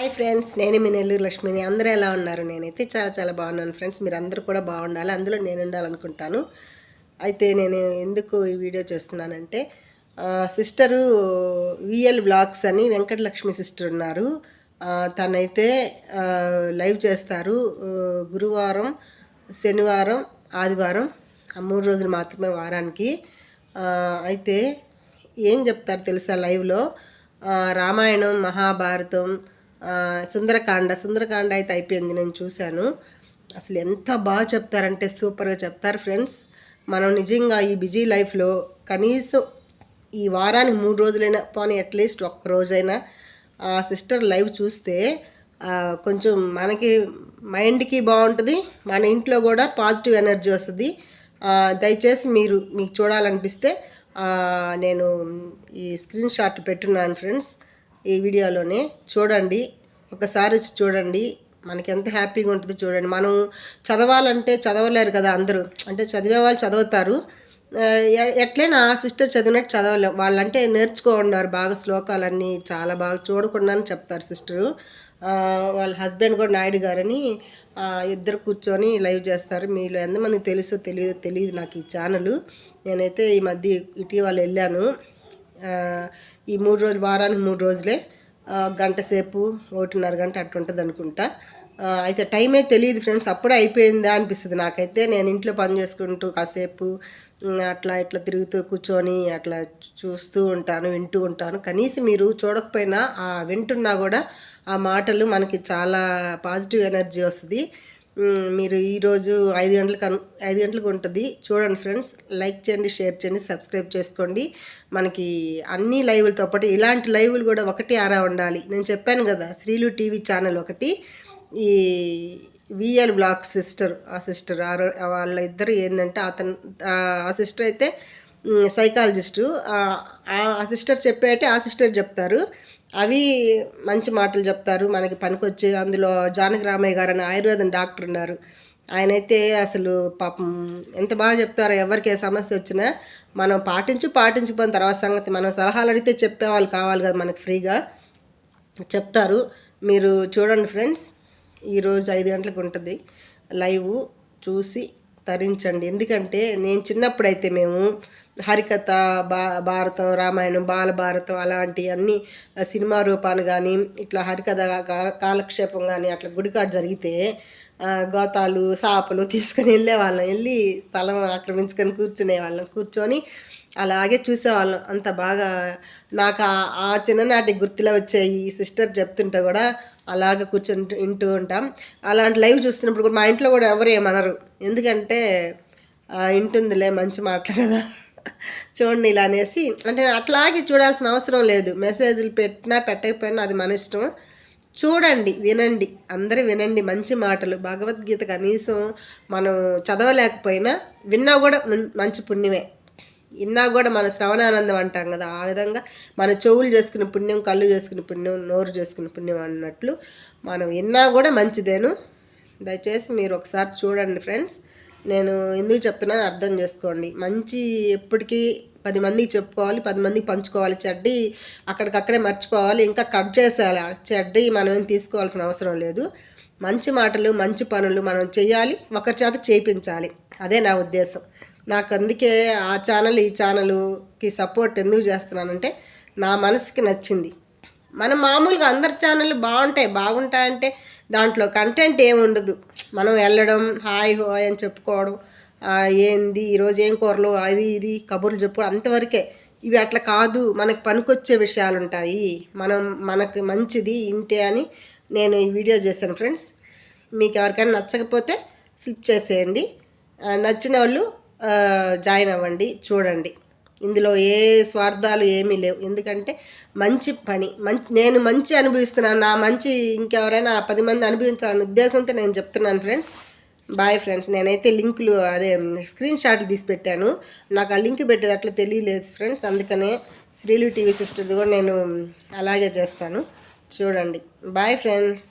Hi friends నేను మీ నెల్లూరు లక్ష్మిని. అందరూ ఎలా ఉన్నారు? నేనైతే చాలా చాలా బాగున్నాను ఫ్రెండ్స్ మీరు అందరూ కూడా బాగుండాలి. అందులో నేను ఉండాలనుకుంటాను అయితే నేను ఎందుకు ఈ వీడియో చేస్తున్నానంటే సిస్టరు విఎల్ బ్లాగ్స్ అని వెంకటలక్ష్మి సిస్టర్ ఉన్నారు. తనైతే లైవ్ చేస్తారు. గురువారం శనివారం ఆదివారం ఆ మూడు రోజులు మాత్రమే వారానికి. అయితే ఏం చెప్తారు తెలుసా లైవ్లో? రామాయణం మహాభారతం సుందరకాండ సుందరకాండ అయితే అయిపోయింది నేను చూశాను. అసలు ఎంత బాగా చెప్తారంటే సూపర్గా చెప్తారు ఫ్రెండ్స్. మనం నిజంగా ఈ బిజీ లైఫ్లో కనీసం ఈ వారానికి మూడు రోజులైనా పోనీ అట్లీస్ట్ ఒక్క రోజైనా ఆ సిస్టర్ లైవ్ చూస్తే కొంచెం మనకి మైండ్కి బాగుంటుంది మన ఇంట్లో కూడా పాజిటివ్ ఎనర్జీ వస్తుంది. దయచేసి మీరు మీకు చూడాలనిపిస్తే నేను ఈ స్క్రీన్ షాట్ పెట్టున్నాను ఫ్రెండ్స్. ఈ వీడియోలోనే చూడండి. ఒకసారి వచ్చి చూడండి. మనకి ఎంత హ్యాపీగా ఉంటుందో చూడండి. మనం చదవాలంటే చదవలేరు కదా అందరూ. అంటే చదివే వాళ్ళు చదువుతారు. ఎ- ఎట్లైనా సిస్టర్ చదివినట్టు చదవలేం. వాళ్ళంటే నేర్చుకో ఉన్నారు బాగా శ్లోకాలన్నీ చాలా బాగా చూడకుండా అని చెప్తారు సిస్టరు వాళ్ళ హస్బెండ్ కూడా నాయుడు గారని ఇద్దరు కూర్చొని లైవ్ చేస్తారు. మీలో ఎంతమంది తెలుసో తెలియదు తెలియదు నాకు ఈ ఛానల్ నేనైతే ఈ మధ్య ఇటీవల వెళ్ళాను. ఈ మూడు రోజులు వారానికి మూడు రోజులే గంట సేపు ఒకటిన్నర గంట అట్టుంటుంది అనుకుంటా. అయితే టైమే తెలియదు ఫ్రెండ్స్ అప్పుడే అయిపోయిందా అనిపిస్తుంది నాకైతే. నేను ఇంట్లో పని చేసుకుంటూ కాసేపు అట్లా ఇట్లా తిరుగుతూ కూర్చొని అట్లా చూస్తూ ఉంటాను వింటూ ఉంటాను. కనీసం మీరు చూడకపోయినా ఆ వింటున్నా కూడా ఆ మాటలు మనకి చాలా పాజిటివ్ ఎనర్జీ వస్తుంది. మీరు ఈరోజు ఐదు గంటలకు అను ఐదు గంటలకు ఉంటుంది. చూడండి ఫ్రెండ్స్ లైక్ చేయండి షేర్ చేయండి సబ్స్క్రైబ్ చేసుకోండి. మనకి అన్ని లైవ్లతో పాటు ఇలాంటి లైవ్లు కూడా ఒకటి ఆరా ఉండాలి. నేను చెప్పాను కదా శ్రీలు టీవీ ఛానల్ ఒకటి. ఈ విఎల్ బ్లాక్ సిస్టర్ ఆ సిస్టర్ ఆ వాళ్ళ ఇద్దరు ఏంటంటే అతను ఆ సిస్టర్ అయితే సైకాలజిస్టు. ఆ సిస్టర్ చెప్పేటి ఆ సిస్టర్ చెప్తారు. అవి మంచి మాటలు చెప్తారు. మనకి పనికొచ్చి అందులో జానకి రామయ్య గారు అని ఆయుర్వేదం డాక్టర్ ఉన్నారు. ఆయనైతే అసలు పాపం ఎంత బాగా చెప్తారో ఎవరికి ఏ సమస్య వచ్చినా మనం పాటించు పాటించిపోయిన తర్వాత సంగతి మనం సలహాలు అడిగితే చెప్పేవాళ్ళు కావాలి కదా మనకి ఫ్రీగా. చెప్తారు. మీరు చూడండి ఫ్రెండ్స్ ఈరోజు ఐదు గంటలకు ఉంటుంది. లైవ్ చూసి తరించండి. ఎందుకంటే నేను చిన్నప్పుడైతే మేము హరికథ బా భారతం రామాయణం బాలభారతం అలాంటి అన్ని సినిమా రూపాలు కానీ ఇట్లా హరికథ కా- కాలక్షేపం కానీ అట్లా గుడికాడు జరిగితే గోతాలు సాపలు తీసుకొని వెళ్ళేవాళ్ళం. వెళ్ళి స్థలం ఆక్రమించుకొని కూర్చునే వాళ్ళం కూర్చొని అలాగే చూసేవాళ్ళం. అంత బాగా నాకు ఆ- చిన్ననాటి గుర్తులో వచ్చే ఈ సిస్టర్ చెప్తుంటే కూడా అలాగే కూర్చొని వింటూ ఉంటాం. అలాంటి లైవ్ చూస్తున్నప్పుడు కూడా మా ఇంట్లో కూడా ఎవరు ఏమనరు. ఎందుకంటే ఇంటుందిలే వింటుందిలే మంచి మాటలు కదా. చూడండి ఇలా అనేసి అంటే అట్లాగే చూడాల్సిన అవసరం లేదు. మెసేజ్లు పెట్టినా పెట్టకపోయినా అది మన ఇష్టం. చూడండి వినండి. అందరూ వినండి. మంచి మాటలు. భగవద్గీత కనీసం మనం చదవలేకపోయినా విన్నా కూడా మంచి పుణ్యమే. విన్నా కూడా మన శ్రవణానందం అంటాం కదా ఆ విధంగా మన చెవులు చేసుకునే పుణ్యం కళ్ళు చేసుకునే పుణ్యం నోరు చేసుకునే పుణ్యం అన్నట్లు మనం విన్నా కూడా మంచిదేను. దయచేసి మీరు ఒకసారి చూడండి ఫ్రెండ్స్. నేను ఎందుకు చెప్తున్నాను అర్థం చేసుకోండి. మంచి ఎప్పటికీ పది మందికి చెప్పుకోవాలి పది మందికి పంచుకోవాలి. చెడ్డి అక్కడికక్కడే మర్చిపోవాలి. ఇంకా కట్ చేసేయాలి. చెడ్డి మనం ఏం తీసుకోవాల్సిన అవసరం లేదు. మంచి మాటలు మంచి పనులు మనం చేయాలి. ఒకరి చేత చేయించాలి అదే నా ఉద్దేశం. నాకు అందుకే ఆ ఛానల్ ఈ ఛానల్కి సపోర్ట్ ఎందుకు చేస్తున్నానంటే నా మనసుకి నచ్చింది. మనం మామూలుగా అందరి ఛానళ్ళు బాగుంటాయి బాగుంటాయంటే దాంట్లో కంటెంట్ ఏముండదు మనం వెళ్ళడం హాయ్ హోయ్ అని చెప్పుకోవడం ఏంది ఈరోజు ఏం కూరలు అది ఇది కబుర్లు చెప్పు అంతవరకే. ఇవి అట్లా కాదు మనకు పనికొచ్చే విషయాలు ఉంటాయి. మనం మనకు మంచిది ఇంటే అని నేను ఈ వీడియో చేశాను ఫ్రెండ్స్. మీకు ఎవరికైనా నచ్చకపోతే స్లిప్ చేసేయండి. నచ్చిన వాళ్ళు జాయిన్ అవ్వండి చూడండి. ఇందులో ఏ స్వార్థాలు ఏమీ లేవు. ఎందుకంటే మంచి పని మంచి నేను మంచి అనుభవిస్తున్నాను నా మంచి ఇంకెవరైనా పది మంది అనుభవించాలనే ఉద్దేశంతో నేను చెప్తున్నాను ఫ్రెండ్స్. బాయ్ ఫ్రెండ్స్ నేనైతే లింకులు అదే స్క్రీన్ షాట్లు తీసి పెట్టాను. నాకు ఆ లింక్ పెట్టేది అట్లా తెలియలేదు ఫ్రెండ్స్. అందుకనే శ్రీలు టీవీ సిస్టర్ది కూడా నేను అలాగే చేస్తాను. చూడండి. Bye friends.